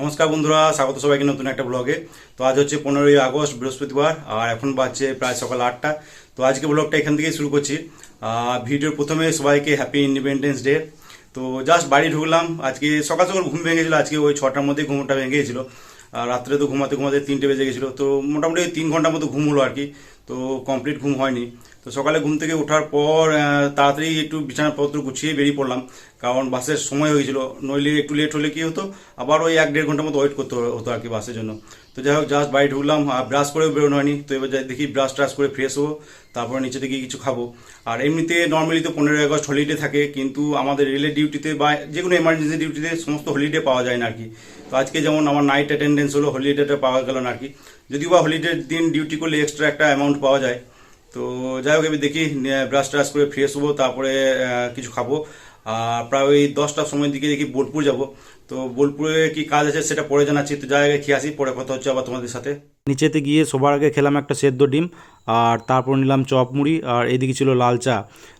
নমস্কার বন্ধুরা, স্বাগত সবাইকে নতুন একটা ব্লগে তো আজ হচ্ছে পনেরোই আগস্ট, বৃহস্পতিবার, আর এখন বাজছে প্রায় সকাল আটটা। তো আজকে ব্লগটা এখান থেকেই শুরু করছি। ভিডিওর প্রথমে সবাইকে হ্যাপি ইন্ডিপেন্ডেন্স ডে তো জাস্ট বাড়ি ঢুকলাম। আজকে সকাল সকাল ঘুম ভেঙে গেছিল আজকে ওই ছটার মধ্যে ঘুমটা ভেঙে গেছিল আর রাত্রে তো ঘুমাতে ঘুমাতে তিনটে বেজে গেছিল। তো মোটামুটি তিন ঘণ্টার মতো ঘুম হলো আর কি। তো কমপ্লিট ঘুম হয়নি। তো সকালে ঘুম থেকে ওঠার পর তাড়াতাড়ি একটু বিছানাপত্র গুছিয়ে বেরিয়ে পড়লাম। কারণ বাসের সময় হয়েছিল, নইলে একটু লেট হলে কি হতো? আবার ওই এক দেড় ঘণ্টার মতো ওয়েট করতে হতো আর কি বাসের জন্য। তো যাই হোক জাস্ট বাড়ি ঢুকলাম, আর ব্রাশ করেও বেরোনো হয়নি। তো এবার যাই, দেখি ব্রাশ ট্রাশ করে ফ্রেশ হব, তারপরে নিচে থেকে কিছু খাব। আর এমনিতে নর্মালি তো পনেরোই আগস্ট হলিডে থাকে, কিন্তু আমাদের রেলের ডিউটিতে বা যে কোনো এমার্জেন্সি ডিউটিতে সমস্ত হলিডে পাওয়া যায় না আর কি তো আজকে যেমন আমার নাইট অ্যাটেন্ডেন্স হলো হলিডেটা পাওয়া গেল না আর কি যদিও বা হলিডের দিন ডিউটি করলে এক্সট্রা একটা অ্যামাউন্ট পাওয়া যায় তো যাই হোক আমি দেখি ব্রাশ ট্রাশ করে ফ্রেশ হব তারপরে কিছু খাব। আর প্রায় ওই দশটার সময়ের দিকে দেখি বোলপুর যাব। তো বোলপুরে কি কাজ আছে সেটা পরে জানাচ্ছি তো যাই আগে খেয়ে আসি পরে কথা হচ্ছে আবার তোমাদের সাথে। নিচেতে গিয়ে সবার আগে খেলাম একটা সেদ্ধ ডিম আর তারপর নিলাম চপ মুড়ি আর এদিকে ছিল লাল চা।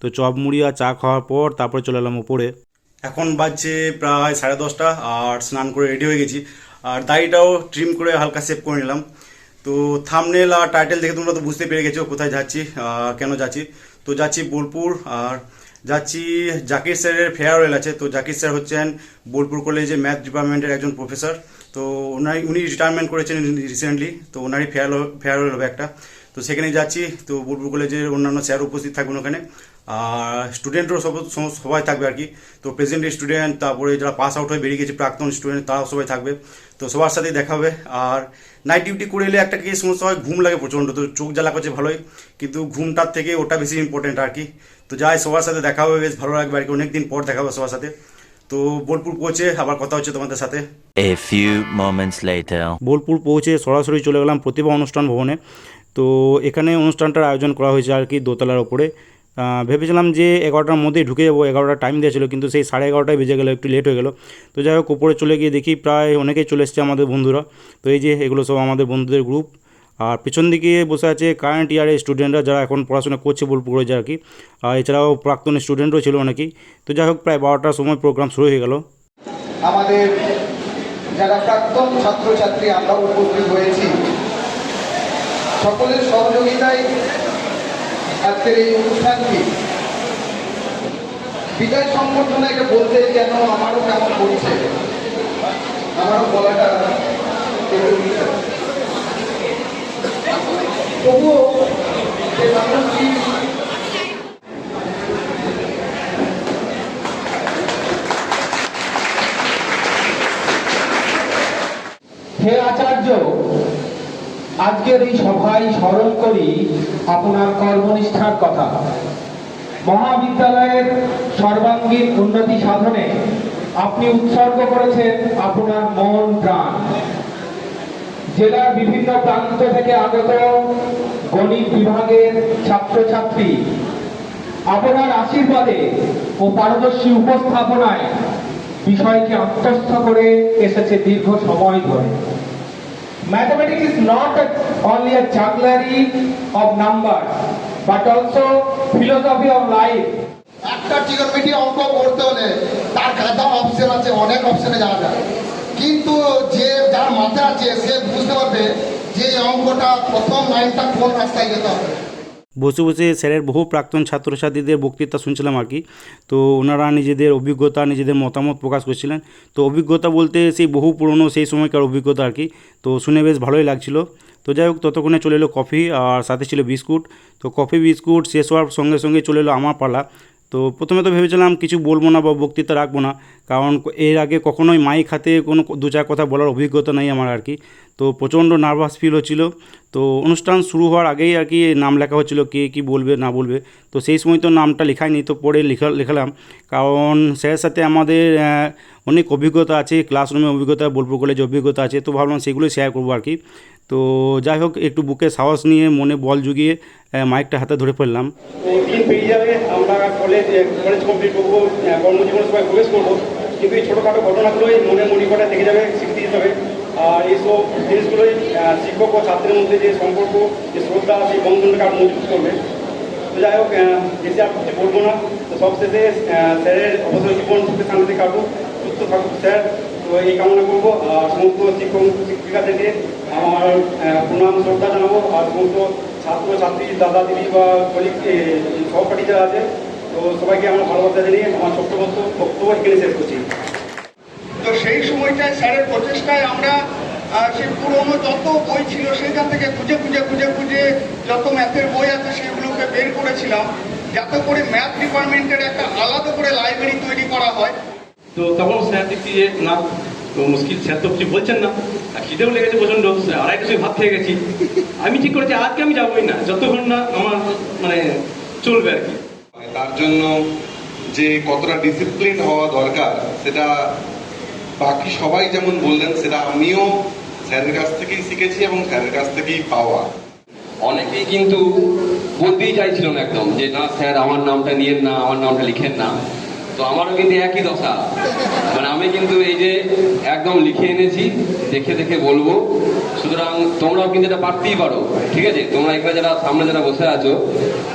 তো চপ মুড়ি আর চা খাওয়ার পর তারপরে চলে এলাম উপরে। এখন বাজছে প্রায় সাড়ে দশটা আর স্নান করে রেডি হয়ে গেছি। আর দাড়িটাও ট্রিম করে হালকা সেভ করে নিলাম। তো থামনেল আর টাইটেল দেখে তোমরা তো বুঝতে পেরে গেছো কোথায় যাচ্ছি কেন যাচ্ছি। তো যাচ্ছি বোলপুর আর যাচ্ছি জাকির স্যারের ফেয়ারওয়েল আছে। তো জাকির স্যার হচ্ছেন বোলপুর কলেজে ম্যাথ ডিপার্টমেন্টের একজন প্রফেসর তো ওনার উনি রিটায়ারমেন্ট করেছেন রিসেন্টলি তো ওনারই ফেয়ারওয়েল ফেয়ারওয়েল হবে একটা। তো সেখানে যাচ্ছি। তো বোলপুর কলেজের অন্যান্য স্যার উপস্থিত থাকবেন ওখানে। আর স্টুডেন্টও সব সব- সবাই থাকবে আর কি। তো প্রেজেন্ট স্টুডেন্ট তারপরে যারা পাস আউট হয়ে বেরিয়ে গেছে প্রাক্তন স্টুডেন্ট তারাও সবাই থাকবে। তো সবার সাথেই দেখা হবে। আর নাইট ডিউটি করে এলে একটা কি সমস্যা হয় ঘুম লাগে প্রচণ্ড তো চোখ জ্বালা করছে ভালোই। কিন্তু ঘুমটার থেকে ওটা বেশি ইম্পর্টেন্ট আর কি। তো যাই সবার সাথে দেখা হবে বেশ ভালো লাগবে আর কি। অনেকদিন পর দেখা হবে সবার সাথে। তো বোলপুর পৌঁছে আবার কথা হচ্ছে তোমাদের সাথে। A few moments later. Bolpur পৌঁছে সরাসরি চলে গেলাম প্রতিভা অনুষ্ঠান ভবনে। তো এখানে অনুষ্ঠানটার আয়োজন করা হয়েছে আর কি দোতলার ওপরে। ভেবেছিলাম যে এগারোটার মধ্যেই ঢুকে যাব এগারোটা টাইম দিয়েছিল, কিন্তু সেই সাড়ে এগারোটায় বেজে গেলো, একটু লেট হয়ে গেলো। তো যাই হোক, উপরে চলে গিয়ে দেখি প্রায় অনেকেই চলে এসছে আমাদের বন্ধুরা। তো এই যে এগুলো সব আমাদের বন্ধুদের গ্রুপ আর পিছন দিকে বসে আছে কারেন্ট ইয়ারের স্টুডেন্টরা যারা এখন পড়াশোনা করছে বোলপুর কলেজে আর কি। আর এছাড়াও প্রাক্তন স্টুডেন্টও ছিল অনেকেই। তো যাই হোক, প্রায় বারোটার সময় প্রোগ্রাম শুরু হয়ে গেলো। আমাদের যারা প্রাক্তন ছাত্রছাত্রী আমরা উপস্থিত হয়েছি। সকলের সহযোগিতায় আজকের এই অনুষ্ঠানটি বিদায় সংবর্ধনা এটা বলতে কেন আমারও কেমন করছে আমারও বলাটা। তবুও যে মানুষটি আজকের এই সভায় স্মরণ করি আপনার কর্মনিষ্ঠার কথা। মহাবিদ্যালয়ের সর্বাঙ্গীন উন্নতি সাধনে আপনি উৎসর্গ করেছেন আপনার মন, প্রাণ। জেলার বিভিন্ন প্রান্ত থেকে আগত গণিত বিভাগের ছাত্রছাত্রী আপনার আশীর্বাদে ও পারদর্শী উপস্থাপনায় বিষয়কে আত্মস্থ করে এসেছে দীর্ঘ সময় ধরে। Mathematics is not only a jugglery of numbers, but also philosophy of life. একটা ট্রিগোনমেট্রি অঙ্ক করতে হলে তার গাদা অপশন আছে অনেক অপশনে যাওয়া যায় কিন্তু যে যার মাথায় আছে সে বুঝতে পারবে যে অঙ্কটা প্রথম লাইনটা কোন রাস্তায় যেতে হবে বসে বসে স্যারের বহু প্রাক্তন ছাত্রছাত্রীদের বক্তৃতা শুনছিলাম আর কি। তো ওনারা নিজেদের অভিজ্ঞতা, নিজেদের মতামত প্রকাশ করছিলেন। তো অভিজ্ঞতা বলতে সেই বহু পুরনো সেই সময়কার অভিজ্ঞতা আর কি। তো শুনে বেশ ভালোই লাগছিল। তো যাই হোক, ততক্ষণে চলে এলো কফি আর সাথে ছিল বিস্কুট। তো কফি, বিস্কুট শেষ হওয়ার সঙ্গে সঙ্গে চলে এলো আমার পালা। তো প্রথমে তো ভেবেছিলাম কিছু বলব না বা বক্তৃতা রাখব না, কারণ এর আগে কখনোই মাইক হাতে কোনো দু চার কথা বলার অভিজ্ঞতা নেই আমার আর কি। তো প্রচণ্ড নার্ভাস ফিল হচ্ছিল, তো অনুষ্ঠান শুরু হওয়ার আগেই আর কি নাম লেখা হচ্ছিল, কে কি বলবে না বলবে। তো সেই সময় তো নামটা লেখাইনি, তো পরে লেখা, লেখালাম। কারণ স্যারের সাথে আমাদের অনেক অভিজ্ঞতা আছে ক্লাসরুমে অভিজ্ঞতা, বোলপুর কলেজে অভিজ্ঞতা আছে, তো ভাবলাম সেগুলোই শেয়ার করব আর কি। তো যাই হোক, একটু বুকে সাহস নিয়ে, মনে বল জুগিয়ে মাইকটা হাতে ধরে ফেললাম। যাবে, আমরা কলেজ কমপ্লিট করব কর্মজীবনে সবাই প্রবেশ করব। কিন্তু এই ছোটোখাটো ঘটনাগুলোই মনে যাবে আর এইসব জিনিসগুলোই শিক্ষক ও ছাত্রের মধ্যে যে সম্পর্ক, যে শ্রদ্ধা, সেই আরও মজবুত করবে। তো যাই হোক বেশি আর কিছু বলব না। তো সবশেষে স্যারের অবসর জীবন সুখে কাটুক। সুস্থ থাকুক, স্যার। তো এই কামনা করব। সমস্ত শিক্ষক শিক্ষিকাদেরকে আমার প্রণাম, শ্রদ্ধা জানাব। আর সমস্ত ছাত্র ছাত্রী দাদা দিদি বা কলিগ সহপাঠী যারা আছে, তো সবাইকে আমার ভালোবাসা জানিয়ে আমার ছোট্ট বক্তব্য এখানে শেষ করছি। তো সেই সময়টায় স্যারের প্রচেষ্টায় আমরা সেই পুরোনো যত বই ছিল সেখান থেকে খুঁজে খুঁজে খুঁজে খুঁজে যত ম্যাথের বই আছে সেগুলোকে বের করেছিলাম। যাতে করে ম্যাথ ডিপার্টমেন্টের একটা আলাদা করে লাইব্রেরি তৈরি করা হয়। তো তখন স্যার দেখছি যে না তো মুশকিল স্যার তো কিছু বলছেন না। আর খিদেও লেগেছে প্রচণ্ড। আড়াইটা সময় ভাত খেয়ে গেছি। আমি ঠিক করেছি আজকে আমি যাবোই না। যতক্ষণ না আমার মানে চলবে আর কি। তার জন্য যে কতটা ডিসিপ্লিন হওয়া দরকার সেটা বাকি সবাই যেমন বললেন সেটা আমিও স্যারের কাছ থেকেই শিখেছি এবং স্যারের কাছ থেকেই পাওয়া। অনেকেই কিন্তু বলতেই চাইছিল না একদম যে না স্যার আমার নামটা নিয়েন না আমার নামটা লিখেন না। তো আমারও কিন্তু একই দশা। মানে আমি কিন্তু এই যে একদম লিখে এনেছি, দেখে দেখে বলব। সুতরাং তোমরাও কিন্তু এটা পারতেই পারো, ঠিক আছে? তোমরা এখানে যারা, সামনে যারা বসে আছো,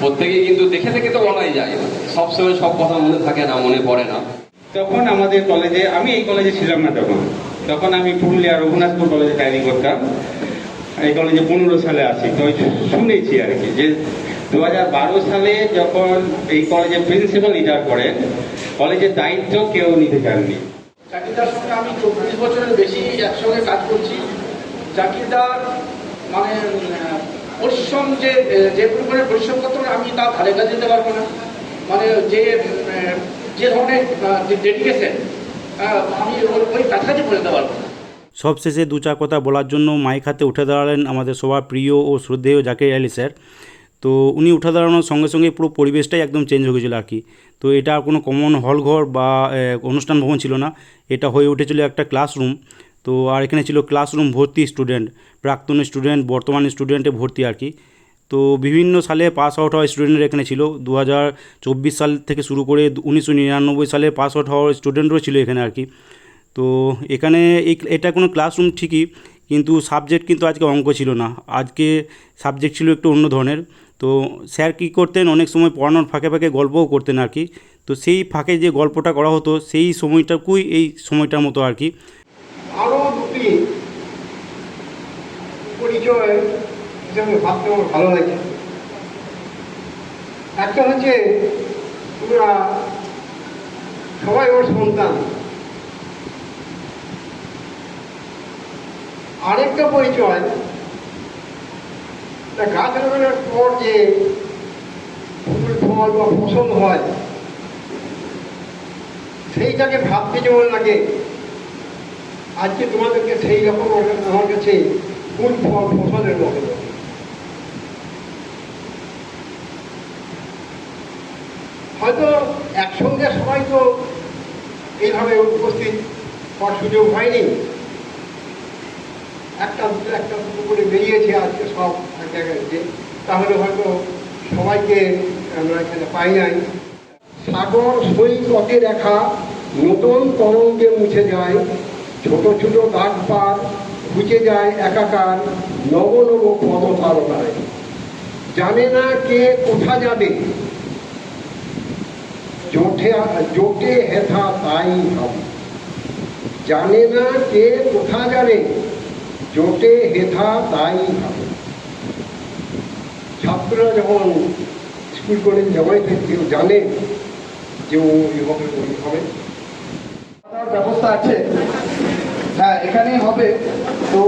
প্রত্যেকেই কিন্তু দেখে দেখে তো বলাই যায়। সবসময় সব কথা মনে থাকে না, মনে পড়ে না। তখন আমাদের কলেজে, আমি এই কলেজে ছিলাম না তখন। তখন আমি পুরুলিয়া রঘুনাথপুর কলেজে ট্যারি করতাম। এই কলেজে পনেরো সালে আসি তো শুনেছি আর কি যে দু হাজার বারো সালে যখন এই কলেজে প্রিন্সিপাল রিটায়ার করেন কলেজের দায়িত্ব কেউ নিতে চাননি। জাকিরদার সঙ্গে আমি চব্বিশ বছরের বেশি একসঙ্গে কাজ করছি। জাকিরদার মানে পরিশ্রম যে যে পরিমাণে পরিশ্রম করতে হবে আমি তার ধারে কাছে যেতে পারব না। মানে যে যে ধরনের ডেডিকেশন আমি ওই- ওই কাছাকাছি পৌঁছতে পারব না। সবশেষে দু চার কথা বলার জন্য মাইক হাতে উঠে দাঁড়ালেন আমাদের সবার প্রিয় ও শ্রদ্ধেয় জাকির আলী স্যার। তো উনি উঠা দাঁড়ানোর সঙ্গে সঙ্গে পুরো পরিবেশটাই একদম চেঞ্জ হয়ে গেছিল আর কি। তো এটা কোনো কমন হল ঘর বা অনুষ্ঠান ভবন ছিল না। এটা হয়ে উঠেছিল একটা ক্লাসরুম তো আর এখানে ছিল ক্লাসরুম ভর্তি স্টুডেন্ট প্রাক্তন স্টুডেন্ট বর্তমান স্টুডেন্টে ভর্তি আর কি। তো বিভিন্ন সালে পাস আউট হওয়া স্টুডেন্টরা এখানে ছিল। দু হাজার চব্বিশ সাল থেকে শুরু করে উনিশশো নিরানব্বই সালে পাস আউট হওয়ার স্টুডেন্টও ছিল এখানে আর কি। তো এখানে এটা কোনো ক্লাসরুম ঠিকই, কিন্তু সাবজেক্ট কিন্তু আজকে অঙ্ক ছিল না। আজকে সাবজেক্ট ছিল একটু অন্য ধরনের। তো স্যার কী করতেন? অনেক সময় পড়ানোর ফাঁকে ফাঁকে গল্পও করতেন আর কি। তো সেই ফাঁকে যে গল্পটা করা হতো, সেই সময়টাকুই এই সময়টার মতো আর কি। আরও দুটি ভালো লাগে। একটা হচ্ছে তোমরা সবাই ওর সন্তান। আরেকটা পরিচয় তা গাছ লাগানোর পর যে ফুল, ফল বা ফসল হয়, সেইটাকে ভাবতে যেমন লাগে, আজকে তোমাদেরকে সেই রকম আমার কাছে ফুল, ফল, ফসলের মতো। হয়তো একসঙ্গে সবাই তো এইভাবে উপস্থিত হওয়ার সুযোগ হয়নি। একটা দুটো একটা দুটো করে বেরিয়েছে আজকে সব। তাহলে হয়তো সবাইকে আমরা এখানে পাই নাই। সাগর সৈকতে নতুন তরঙ্গে মুছে যায়, ছোট ছোট দাগ পার যায় একাকার নব নব জানে না কে কোথা যাবে। জোটে জোটে হেথা তাই হবে জানে না কে কোথা যাবে। জোটে হেথা তাই হবে ছাত্ররা যখন স্কুল কলেজ জমাই থেকে কেউ জানে যে ও এভাবে হবে। ব্যবস্থা আছে। হ্যাঁ এখানেই হবে। তো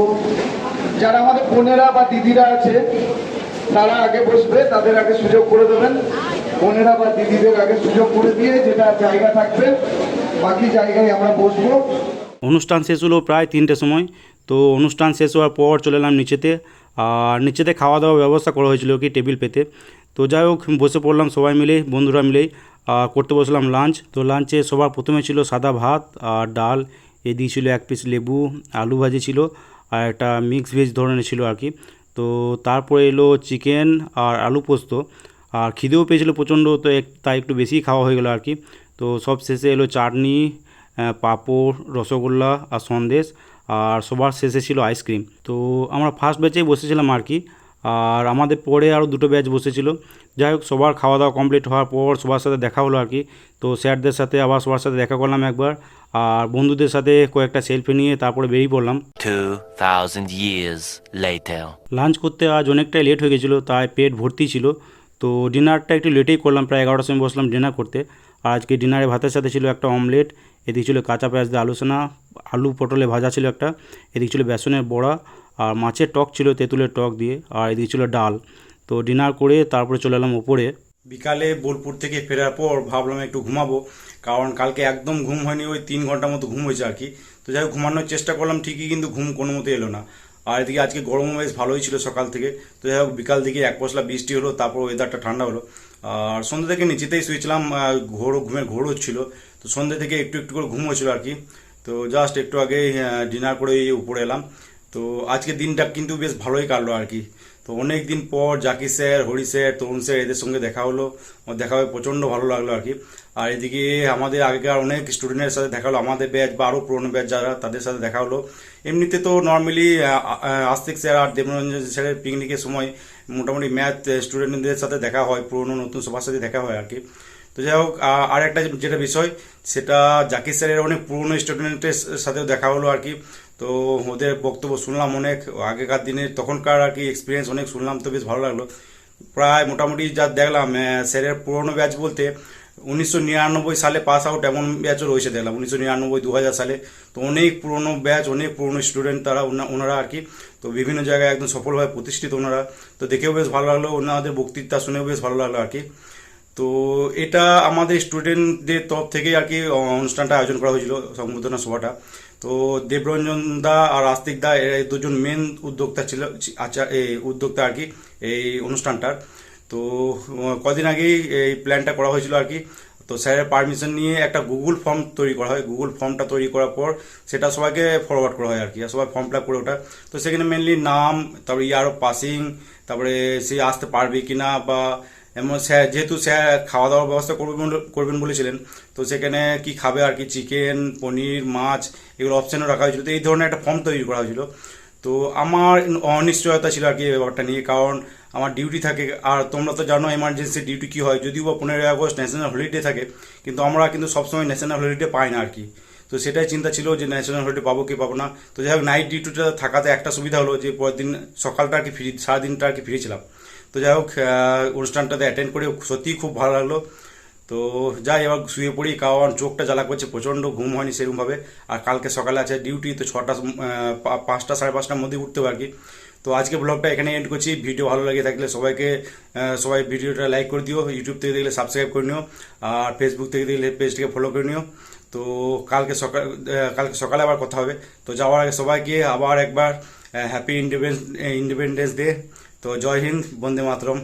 যারা আমাদের বোনেরা বা দিদিরা আছে তারা আগে বসবে তাদের আগে সুযোগ করে দেবেন। বোনেরা বা দিদিদের আগে সুযোগ করে দিয়ে যেটা জায়গা থাকবে বাকি জায়গায় আমরা বসবো। অনুষ্ঠান শেষ হলো প্রায় তিনটের সময়। তো অনুষ্ঠান শেষ হওয়ার পর চলে এলাম নিচেতে। আর নিচেতে খাওয়া দাওয়ার ব্যবস্থা করা হয়েছিল কি টেবিল পেতে। তো যাই হোক বসে পড়লাম সবাই মিলে, বন্ধুরা মিলেই। করতে বসলাম লাঞ্চ তো লাঞ্চে সবার প্রথমে ছিল সাদা ভাত, আর ডাল এদিকে ছিল এক পিস লেবু, আলু ভাজি ছিল, আর একটা মিক্স ভেজ ধরনের ছিল আর কি। তো তারপরে এলো চিকেন আর আলু পোস্ত। আর খিদেও পেয়েছিল প্রচণ্ড, তো তাই একটু বেশিই খাওয়া হয়ে গেলো আর কি। তো সব শেষে এলো চাটনি পাঁপড়, রসগোল্লা আর সন্দেশ। আর সবার শেষে ছিল আইসক্রিম তো আমরা ফার্স্ট ব্যাচেই বসেছিলাম আর কি। আর আমাদের পরে আরও দুটো ব্যাচ বসেছিল। যাই হোক সবার খাওয়া দাওয়া কমপ্লিট হওয়ার পর সবার সাথে দেখা হলো আর কি। তো স্যারদের সাথে আবার সবার সাথে দেখা করলাম একবার। আর বন্ধুদের সাথে কয়েকটা সেলফি নিয়ে তারপরে বেরিয়ে পড়লাম। 2,000 years later. লাঞ্চ করতে আজ অনেকটাই লেট হয়ে গেছিল তাই পেট ভর্তি ছিল। তো ডিনারটা একটু লেটেই করলাম প্রায় এগারোটার সময় বসলাম ডিনার করতে। আর আজকে ডিনারে ভাতের সাথে ছিল একটা অমলেট এদিকে ছিল কাঁচা পেঁয়াজ দিয়ে আলু সোনা আলু পটলে ভাজা ছিল একটা, এদিকে ছিল বেসনের বড়া, আর মাছের টক ছিল তেঁতুলের টক দিয়ে, আর এদিকে ছিল ডাল। তো ডিনার করে তারপরে চলে এলাম ওপরে। বিকালে বোলপুর থেকে ফেরার পর ভাবলাম একটু ঘুমাবো, কারণ কালকে একদম ঘুম হয়নি, ওই তিন ঘণ্টার মতো ঘুম হয়েছে আর কি। তো যাই হোক, ঘুমানোর চেষ্টা করলাম, ঠিকই কিন্তু ঘুম কোনো মতো এলো না। আর এদিকে আজকে গরমও বেশ ভালোই ছিল সকাল থেকে। তো যাই হোক, বিকাল দিকে এক পশলা বৃষ্টি হলো, তারপর ওয়েদারটা ঠান্ডা হলো। আর সন্ধ্যে থেকে নিচেতেই শুয়েছিলাম ঘোরও ঘুমের ঘোর হচ্ছিল। তো সন্ধ্যে থেকে একটু একটু করে ঘুম হচ্ছিল আর কি। তো জাস্ট একটু আগে ডিনার করে উপরে এলাম। তো আজকে দিনটা কিন্তু বেশ ভালোই কাটলো আর কি। তো অনেক দিন পর Zakir sir, Hari sir, Tarun sir এদের সঙ্গে দেখা হলো। দেখা হয়ে প্রচণ্ড ভালো লাগল আর কি। আর এদিকে আমাদের আগেকার অনেক স্টুডেন্টের সাথে দেখা হলো। আমাদের ব্যাচ বা আরও পুরোনো ব্যাচ যারা, তাদের সাথে দেখা হলো। এমনিতে তো নর্মালি আস্তিক স্যার আর দেবরঞ্জন স্যারের পিকনিকের সময় মোটামুটি ম্যাথ স্টুডেন্টদের সাথে দেখা হয়, পুরনো নতুন সবার সাথে দেখা হয় আর কি। তো যাই হোক আর একটা যেটা বিষয়, সেটা জাকির স্যারের অনেক পুরনো স্টুডেন্টের সাথেও দেখা হলো আর কি। তো ওদের বক্তব্য শুনলাম অনেক আগেকার দিনে তখনকার আর কি এক্সপিরিয়েন্স অনেক শুনলাম, তো বেশ ভালো লাগল। প্রায় মোটামুটি যা দেখলাম স্যারের পুরনো ব্যাচ বলতে উনিশশো নিরানব্বই সালে পাস আউট এমন ব্যাচও রয়েছে দেখলাম, উনিশশো নিরানব্বই দু হাজার সালে। তো অনেক পুরনো ব্যাচ অনেক পুরনো স্টুডেন্ট তারা ওনারা আর কি, তো বিভিন্ন জায়গায় একদম সফলভাবে প্রতিষ্ঠিত ওনারা। তো দেখেও বেশ ভালো লাগল, ওনাদের বক্তৃতা শুনেও বেশ ভালো লাগল আর কি। তো এটা আমাদের স্টুডেন্টদের তরফ থেকেই আর কি, অনুষ্ঠানটা আয়োজন করা হয়েছিল, সংবর্ধনা সভাটা। তো দেবরঞ্জন দা আর আস্তিক দা এই দুজন মেন উদ্যোক্তা ছিল আচ্ছা এই উদ্যোক্তা আর কি, এই অনুষ্ঠানটার। তো কদিন আগেই এই প্ল্যানটা করা হয়েছিল আর কি। তো স্যারের পারমিশন নিয়ে একটা গুগল ফর্ম তৈরি করা হয়। গুগল ফর্মটা তৈরি করার পর সেটা সবাইকে ফরওয়ার্ড করা হয় আর কি সবাই ফর্ম ফিল করে ওটা। তো সেখানে মেনলি নাম, তারপরে ইয়ার অফ পাসিং তারপরে সে আসতে পারবে কিনা বা এমন স্যার যেহেতু স্যার খাওয়া দাওয়ার ব্যবস্থা করবেন করবেন বলেছিলেন, তো সেখানে কি খাবে আর কি? চিকেন পনির, মাছ, এগুলো অপশানও রাখা হয়েছিল। তো এই ধরনের একটা ফর্ম তৈরি করা হয়েছিল। তো আমার অনিশ্চয়তা ছিল আর কি ব্যাপারটা নিয়ে, কারণ আমার ডিউটি থাকে। আর তোমরা তো জানো এমার্জেন্সি ডিউটি কী হয়? যদিও বা পনেরোই আগস্ট ন্যাশনাল হলিডে থাকে, কিন্তু আমরা কিন্তু সবসময় ন্যাশনাল হলিডে পাই না আর কি। তো সেটাই চিন্তা ছিল যে ন্যাশনাল হলিডে পাবো কি পাবো না। তো যাই হোক নাইট ডিউটিটা থাকাতে একটা সুবিধা হলো যে পরের দিন সকালটা আর কি ফ্রি, সারাদিনটা আর কি ফ্রি ছিলাম তো যাই হোক অনুষ্ঠানটাতে অ্যাটেন্ড করে সত্যিই খুব ভালো লাগল। তো যাই, এবার শুয়ে পড়ি, কারণ চোখটা জ্বালা করছে, প্রচণ্ড ঘুম হয়নি সেরকমভাবে। আর কালকে সকালে আছে ডিউটি তো ছটা পাঁচটা, সাড়ে পাঁচটার মধ্যে উঠতে কি। তো আজকে ব্লগটা এখানে এন্ড করছি। ভিডিও ভালো লাগে থাকলে সবাইকে সবাই ভিডিওটা লাইক করে দিও। ইউটিউব থেকে দেখলে সাবস্ক্রাইব করে নিও। আর ফেসবুক থেকে দেখলে পেজটিকে ফলো করে নিও। তো কালকে সকাল কালকে সকালে আবার কথা হবে। তো যাওয়ার আগে সবাইকে আবার একবার হ্যাপি ইন্ডিপেন্ডেন্স ইন্ডিপেন্ডেন্স ডে তো জয় হিন্দ বন্দে মাতরম।